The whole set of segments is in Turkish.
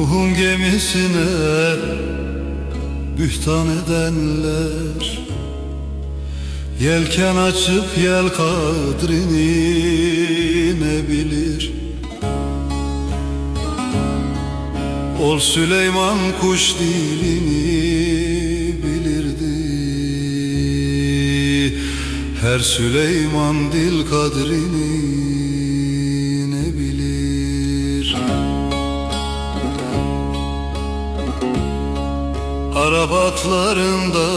Nuh'un gemisine bühtan edenler. Yelken açıp yel kadrini ne bilir? Ol Süleyman kuş dilini bilirdi. Her Süleyman dil kadrini Arap atlarında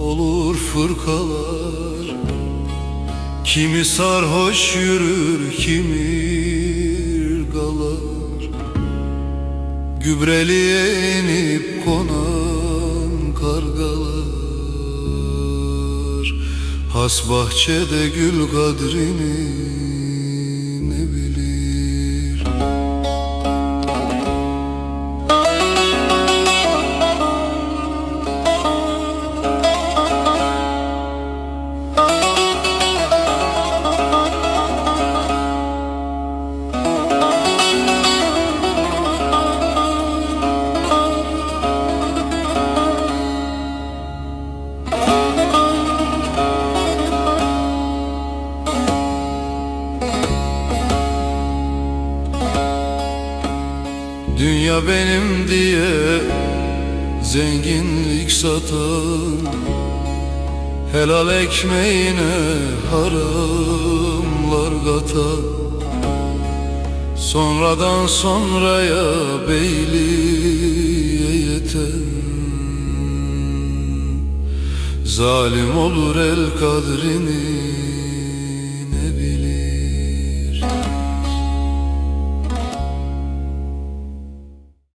olur fırkalar. Kimi sarhoş yürür, kimi galar Gübreliğe inip konan kargalar. Has bahçede gül kadrini Dünya benim diye zenginlik satan Helal ekmeğine haramlar katan. Sonradan sonraya beyliğe yeten. Zalim olur el kadrini